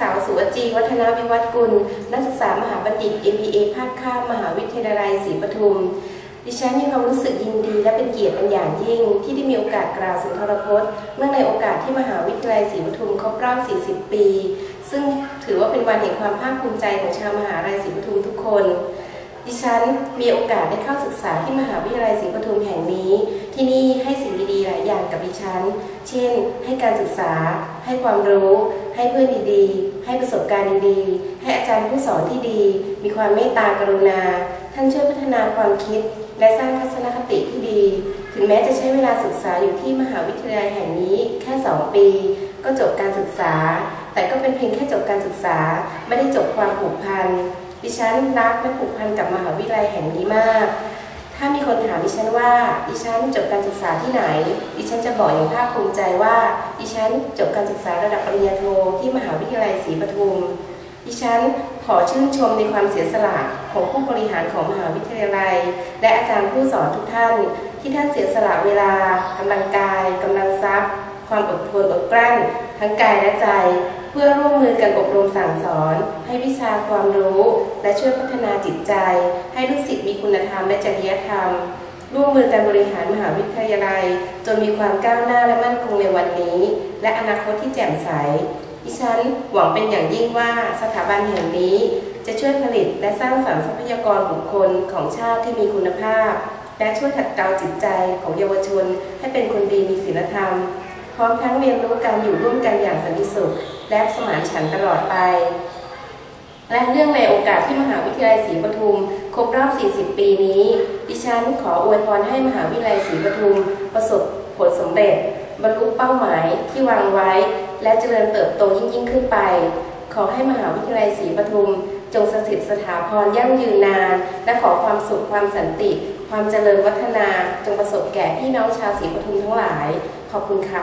สาวสุวจี วัฒนวิวัฒกุล นักศึกษามหาบัณฑิต MBA ภาคข้ามมหาวิทยาลัยศรีปทุม ดิฉันมีความรู้สึกยินดีและเป็นเกียรติเป็นอย่างยิ่ง ที่ได้มีโอกาสกล่าวสุนทรพจน์ เนื่องในโอกาสที่มหาวิทยาลัยศรีปทุมครบรอบ 40 ปี ซึ่งถือว่าเป็นวันแห่งความภาคภูมิใจของชาวมหาวิทยาลัยศรีปทุมทุกคนดิฉันมีโอกาสได้เข้าศึกษาที่มหาวิทยาลัยศรีปทุมแห่งนี้ ที่นี่ให้สิ่งดีๆหลายอย่างกับดิฉัน เช่น ให้การศึกษา ให้ความรู้ ให้เพื่อนดีๆ ให้ประสบการณ์ดีๆ ให้อาจารย์ผู้สอนที่ดี มีความเมตตากรุณา ท่านช่วยพัฒนาความคิด และสร้างทัศนคติที่ดี ถึงแม้จะใช้เวลาศึกษาอยู่ที่มหาวิทยาลัยแห่งนี้แค่ 2 ปี ก็จบการศึกษา แต่ก็เป็นเพียงแค่จบการศึกษา ไม่ได้จบความผูกพัน ดิฉันรักและผูกพันกับมหาวิทยาลัยแห่งนี้มาก ถ้ามีคนถามดิฉันว่าดิฉันจบการศึกษาที่ไหน ดิฉันจะบอกอย่างภาคภูมิใจว่าดิฉันจบการศึกษาระดับปริญญาโทที่มหาวิทยาลัยศรีปทุม ดิฉันขอชื่นชมในความเสียสละของผู้บริหารของมหาวิทยาลัย และอาจารย์ผู้สอนทุกท่าน ที่ท่านเสียสละเวลากำลังกายกำลังทรัพย์ ความอดทนอดกลั้น ทั้งกายและใจ เพื่อร่ว กันอบรมสั่งสอน ให้วิชาความรู้ และช่วยพัฒนาจิตใจ ให้ลูกศิษย์มีคุณธรรมและจริยธรรม ร่วมมือกันบริหารมหาวิทยาลัย จนมีความก้าวหน้าและมั่นคงในวันนี้ และอนาคตที่แจ่มใสดิฉันหวังเป็นอย่างยิ่งว่าสถาบันแห่งนี้ จะช่วยผลิตและสร้างสรรค์ทรัพยากรบุคคลของชาติที่มีคุณภาพ และช่วยขัดเกลาจิตใจของเยาวชน ให้เป็นคนดีมีศีลธรรม พร้อมทั้งเรียนรู้การอยู่ร่วมกันอย่างสันติสุข และสมานฉันตลอดไป และเรื่องในโอกาสที่มหาวิทยาลัยศรีปทุม ครบรอบ 40 ปีนี้ ดิฉันขออวยพรให้มหาวิทยาลัยศรีปทุม ประสบผลสำเร็จ บรรลุเป้าหมายที่วางไว้ และเจริญเติบโตยิ่งยิ่งขึ้นไป ขอให้มหาวิทยาลัยศรีปทุม จงสถิตสถาพรยั่งยืนนาน และขอความสุขความสันติ ความเจริญวัฒนา จงประสบแก่พี่น้องชาวศรีปทุมทั้งหลาย ขอบคุณค่ะ